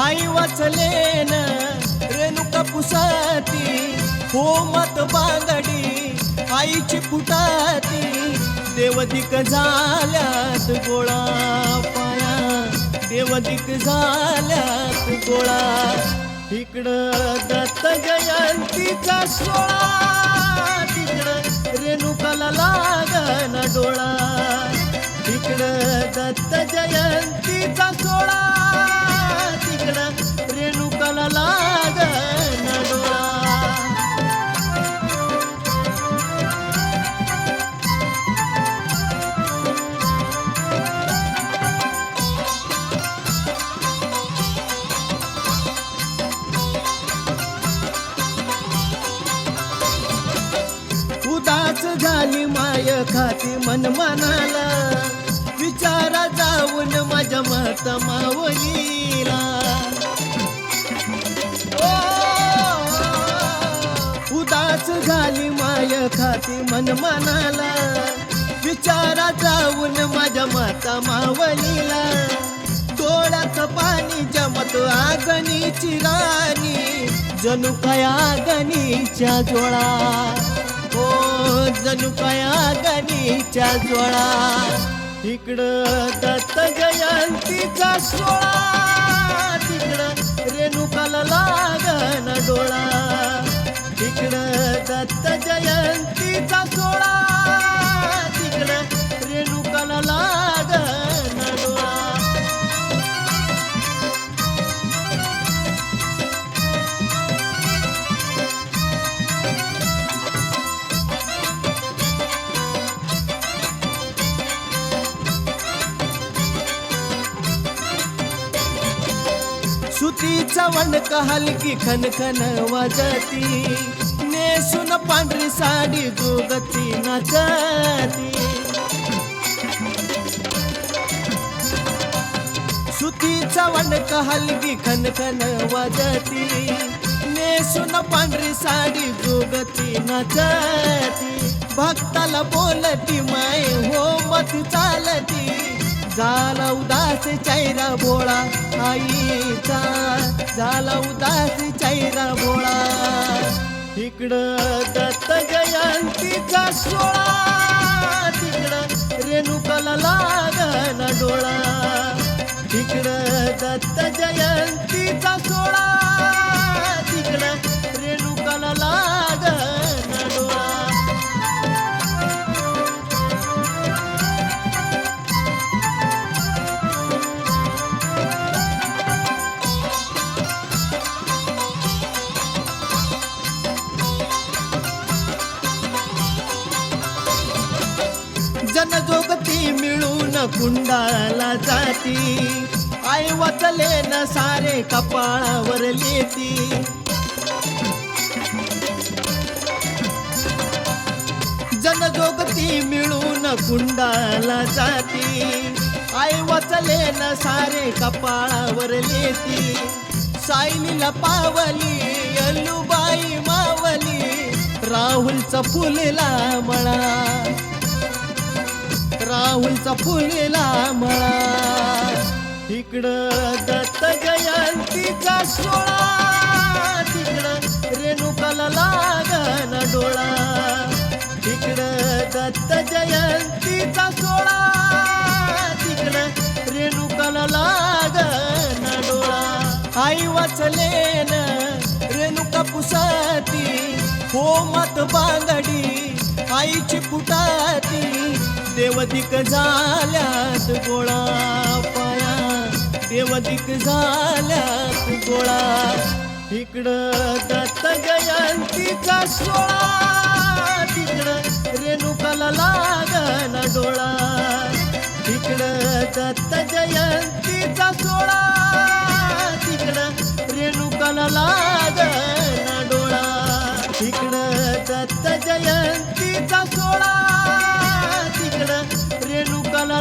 आई वाचलेन रेणुका पुसाती हो मत बांगडी आईची फुटाती देवदिक झाल्यात गोळा पाया देवदिक झाल्यात गोळा. इकडं दत्त जयंतीचा सोळा तिकडं रेणुकाला लागन डोळा. इकडं दत्त जयंती काय खाती मन मनाला विचारा जाऊन माझ्या मत मावलीला उदास झाली माय खाती मन मनाला विचारा जाऊन माझ्या माता मावलीला डोळ्यात पाणी जमत आगणीची राणी जणू काय आगणीच्या जोळा. हो जणू काय गणीच्या जोळा. इकडं दत्त जयंतीचा सोळा. तिकडं रेणुकाला लागन डोळा. चवन कहल की खन खन वजती। वाजती नेसून पांढरी साडी जोगती नाचती। सुतीचा खन खन वजती। वाजती नेसून पांढरी साडी जोगती नाचती। भक्ताला बोलती माय हो मत चालती। झाला उदास चैरा बोळा आईचा. झाला उदास चैरा बोळा इकडं दत्त जयंतीचा सोळा तिकडं रेणुकाला लागन डोळा. तिकडं दत्त जयंतीचा सोळा तिकडं रेणुकाला लाग जन जोगती मिळून कुंडाला जाती. आई वचले न सारे कपाळावर लेती. जनजोगती मिळून कुंडाला जाती. आई वचले न सारे कपाळावर लेती. सायलीला पावली अल्लूबाई मावली. राहुलचं फुलला मळा फुलेला मळा. इकडं दत्त जयंतीचा सोळा. तिकडं रेणुकाला लागन डोळा. इकडं दत्त जयंतीचा सोळा. तिकडं रेणुकाला लागन डोळा. आई वाचलेन रेणुका पुसाती हो मत बांगडी. आईची पुटाती देवदिक झाल्यात गोळा पाया. देवदिक झाल्यात गोळा. इकडं दत्त जयंतीचा सोळा. तिकडं रेणुकाला लागला डोळा. इकडं दत्त जयंतीचा सोळा. तिकडं रेणुकाला लागला डोळा. इकडं दत्त जयंती सोळा तिकडं रेणुकाला